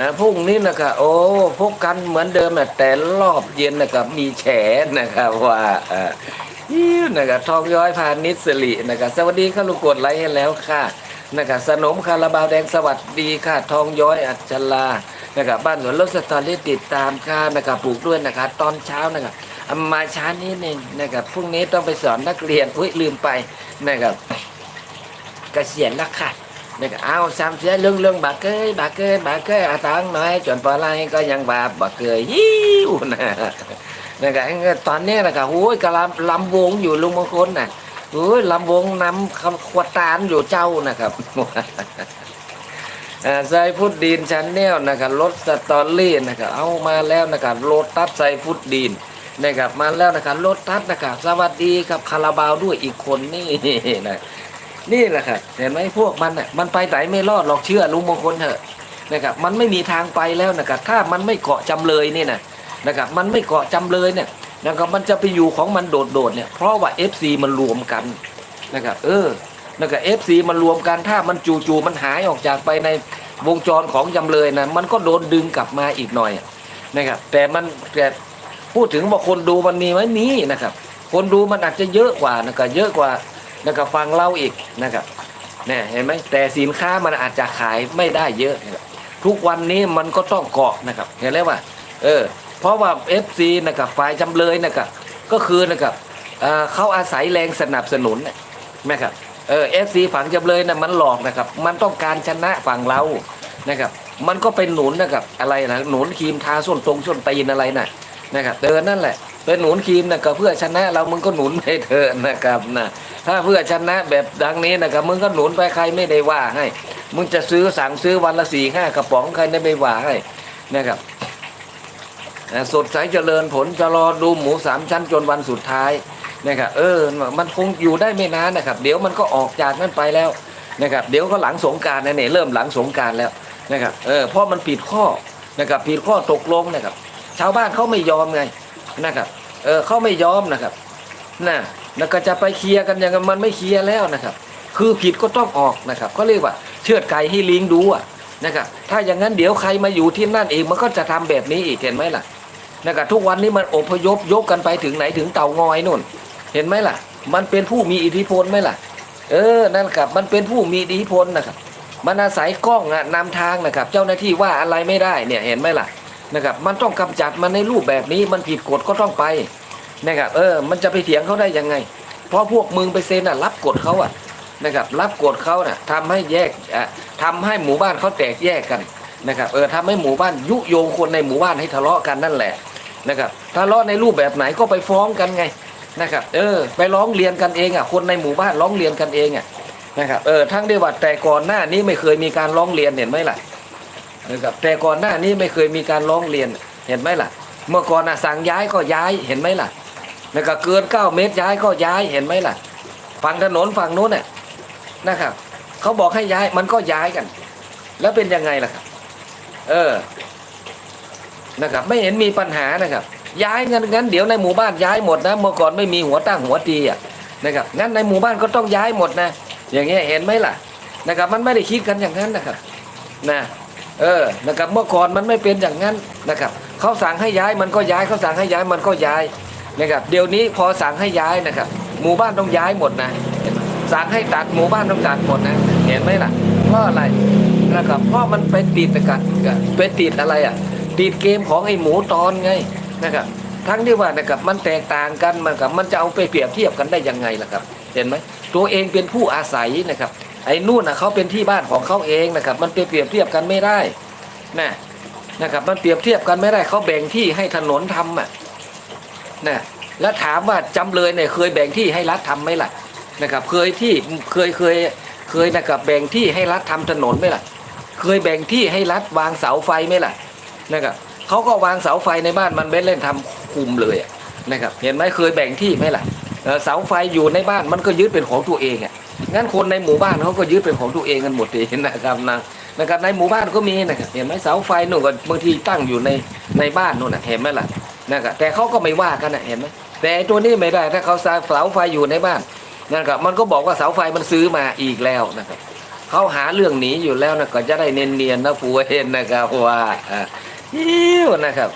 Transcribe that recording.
นะพรุ่งนี้นะครับโอ้พบกันเหมือนเดิมนะแต่รอบเย็นนะครับมีแฉนะครับว่าอ่อยิ้วนะครับทองย้อยพานิชสิรินะครับสวัสดีค่ะลูกกดไลค์ให้แล้วค่ะนะครับสนมคาราบาวแดงสวัสดีค่ะ ทองย้อยอัจฉรานะครับบ้านสวนรถสตอรี่ติดตามค่ะนะครับปลูกด้วยนะครับตอนเช้านะครับมาช้านิดนึงนะครับพรุ่งนี้ต้องไปสอนนักเรียนอุ้ยลืมไปนะครับเกษียณแล้วค่ะ นะครับเอาซ้ำเสียเรื่องเรื่องบาเกยบาเกยบาเกยอาตังน้อยจนปอไลก็ยังบาบาเกยฮิวนะนะครับตอนนี้นะครับโอ้ยกำลังลำวงอยู่ลุงมงคลน่ะโอ้ยลำวงนำคำขวดตานอยู่เจ้านะครับอ่าไซฟุตดีนชันแนลนะครับรถสตอรี่นะครับเอามาแล้วนะครับรถตัดไซฟุตดีนนะครับมาแล้วนะครับรถตัดนะครับสวัสดีครับคาราบาวด้วยอีกคนนี่นะ นี่แหละครับเห็นไหมพวกมันน่ะมันไปไหนไม่รอดหรอกเชื่อลุงมงคลเถอะนะครับมันไม่มีทางไปแล้วนะครับถ้ามันไม่เกาะจำเลยนี่นะนะครับมันไม่เกาะจำเลยเนี่ยนะครับมันจะไปอยู่ของมันโดดๆเนี่ยเพราะว่า FC มันรวมกันนะครับเออนะครับ FC มันรวมกันถ้ามันจู่ๆมันหายออกจากไปในวงจรของจำเลยนะมันก็โดนดึงกลับมาอีกหน่อยนะครับแต่มันแต่พูดถึงว่าคนดูมันมีไหมมีนะครับ คนดูมันอาจจะเยอะกว่านะครับเยอะกว่า นะครับฟังเล่าอีกนะครับเนี่ยเห็นไหมแต่สินค้ามันอาจจะขายไม่ได้เยอะนะครับทุกวันนี้มันก็ต้องเกาะนะครับ เห็นแล้วว่าเออเพราะว่า FC นะครับฝ่ายจำเลยนะครับก็คือนะครับเเขาอาศัยแรงสนับสนุนนะนะครับเออ FC ฝั่งจำเลยนะมันหลอกนะครับ มันต้องการชนะฝั่งเรานะครับ มันก็เป็นหนุนนะครับ อะไรนะหนุนครีมทาส้นตรงส้นตีนอะไรนะนะครับเดินนั่นแหละเป็นหนุนครีมนะก็เพื่อชนะเรามึงก็หนุนไปเถอะนะครับนะถ้าเพื่อชนะแบบดังนี้นะครับมึงก็หนุนไปใครไม่ได้ว่าให้ มึงจะซื้อสั่งซื้อวันละสี่ห้ากระป๋องใครไม่ว่าให้นะครับสดใสเจริญผลจะรอดูหมูสามชั้นจนวันสุดท้ายนะครับเออมันคงอยู่ได้ไม่นานนะครับ เดี๋ยวมันก็ออกจากนั้นไปแล้วนะครับเดี๋ยวก็หลังสงการนะเนี่ยเริ่มหลังสงการแล้วนะครับเออเพราะมันผิดข้อนะครับผิดข้อตกลงนะครับ ชาวบ้านเขาไม่ยอมไงนะครับเออเขาไม่ยอมนะครับ นะแล้วก็จะไปเคลียร์กันอย่างมันไม่เคลียร์แล้วนะครับ คือผิดก็ต้องออกนะครับก็เรียกว่าเชือดไก่ให้ลิงดูอะนะครับถ้าอย่างนั้นเดี๋ยวใครมาอยู่ที่นั่นเองมันก็จะทำแบบนี้อีกเห็นไหมล่ะนะครับทุกวันนี้มันอพยพยกกันไปถึงไหนถึงเต่างอยนู่น เห็นไหมล่ะ มันเป็นผู้มีอิทธิพลไหมล่ะ เออนั่นครับมันเป็นผู้มีอิทธิพลนะครับมันอาศัยกล้องอะนำทางนะครับ เจ้าหน้าที่ว่าอะไรไม่ได้เนี่ยเห็นไหมล่ะนะครับ มันต้องกำจัดมันในรูปแบบนี้มันผิดกฎก็ต้องไป นะครับเออมันจะไปเถียงเขาได้ยังไง เพราะพวกมึงไปเซ็นอะรับกฎเขาอะนะครับรับกฎเขาน่ะทำให้แยกอะทำให้หมู่บ้านเขาแตกแยกกันนะครับเออทำให้หมู่บ้านยุโยงคนในหมู่บ้านให้ทะเลาะกันนั่นแหละนะครับทะเลาะในรูปแบบไหนก็ไปฟ้องกันไงนะครับเออไปร้องเรียนกันเองอะคนในหมู่บ้านร้องเรียนกันเองอะนะครับเออทั้งได้ว่าแต่ก่อนหน้านี้ไม่เคยมีการร้องเรียนเห็นไหมล่ะนะครับแต่ก่อนหน้านี้ไม่เคยมีการร้องเรียนเห็นไหมล่ะ เมื่อก่อนน่ะสั่งย้ายก็ย้ายเห็นไหมล่ะ แล้วก็เกินเก้าเมตรย้ายก็ย้ายเห็นไหมล่ะ ฝั่งถนนฝั่งนู้นน่ะนะครับเขาบอกให้ย้ายมันก็ย้ายกัน แล้วเป็นยังไงล่ะครับ เออนะครับ ไม่เห็นมีปัญหานะครับ ย้ายงั้นงั้นเดี๋ยวในหมู่บ้านย้ายหมดนะเมื่อก่อนไม่มีหัวตั้งหัวตีอะนะครับงั้นในหมู่บ้านก็ต้องย้ายหมดนะ อย่างเงี้ยเห็นไหมล่ะนะครับ มันไม่ได้คิดกันอย่างนั้นนะครับนะเออนะครับเมื่อก่อนมันไม่เป็นอย่างนั้นนะครับเขาสั่งให้ย้ายมันก็ย้ายเขาสั่งให้ย้ายมันก็ย้าย นะครับเดี๋ยวนี้พอสั่งให้ย้ายนะครับ หมู่บ้านต้องย้ายหมดนะสั่งให้ตัดหมู่บ้านต้องตัดหมดนะเห็นไหมล่ะเพราะอะไรนะครับเพราะมันไปติดกันไปติดอะไรอะ ติดเกมของไอ้หมูตอนไงนะครับทั้งที่ว่านะครับมันแตกต่างกันมันกับมันจะเอาไปเปรียบเทียบกันได้ยังไงล่ะครับ เห็นไหมตัวเองเป็นผู้อาศัยนะครับไอ้นู่นนะเขาเป็นที่บ้านของเขาเองนะครับ มันไปเปรียบเทียบกันไม่ได้นะนะครับ มันเปรียบเทียบกันไม่ได้เขาแบ่งที่ให้ถนนทำอะ นะแล้วถามว่าจำเลยเนี่ยเคยแบ่งที่ให้รัฐทำไหมล่ะนะครับเคยที่เคยเคยเคยนะครับแบ่งที่ให้รัฐทำถนนไหมล่ะ เคยแบ่งที่ให้รัฐวางเสาไฟไหมล่ะนะครับเขาก็วางเสาไฟในบ้านมันเบ้นเล่นทำคุมเลยนะครับเห็นไหมเคยแบ่งที่ไหมล่ะเสาไฟอยู่ในบ้านมันก็ยึดเป็นของตัวเองอะงั้นคนในหมู่บ้านเขาก็ยึดเป็นของตัวเองกันหมดเลยนะครับนะนะครับในหมู่บ้านก็มีนะครับเห็นไหมเสาไฟนู่นก็บางทีตั้งอยู่ในในบ้านนู่นนะเห็นไหมล่ะ นะครับแต่เขาก็ไม่ว่ากันนะเห็นไหมแต่ตัวนี้ไม่ได้ถ้าเขาเสาไฟอยู่ในบ้านนะครับมันก็บอกว่าเสาไฟมันซื้อมาอีกแล้วนะครับเขาหาเรื่องหนีอยู่แล้วนะก็จะได้เนียนๆนะปูเห็นนะครับว่าอะฮิ้วนะครับ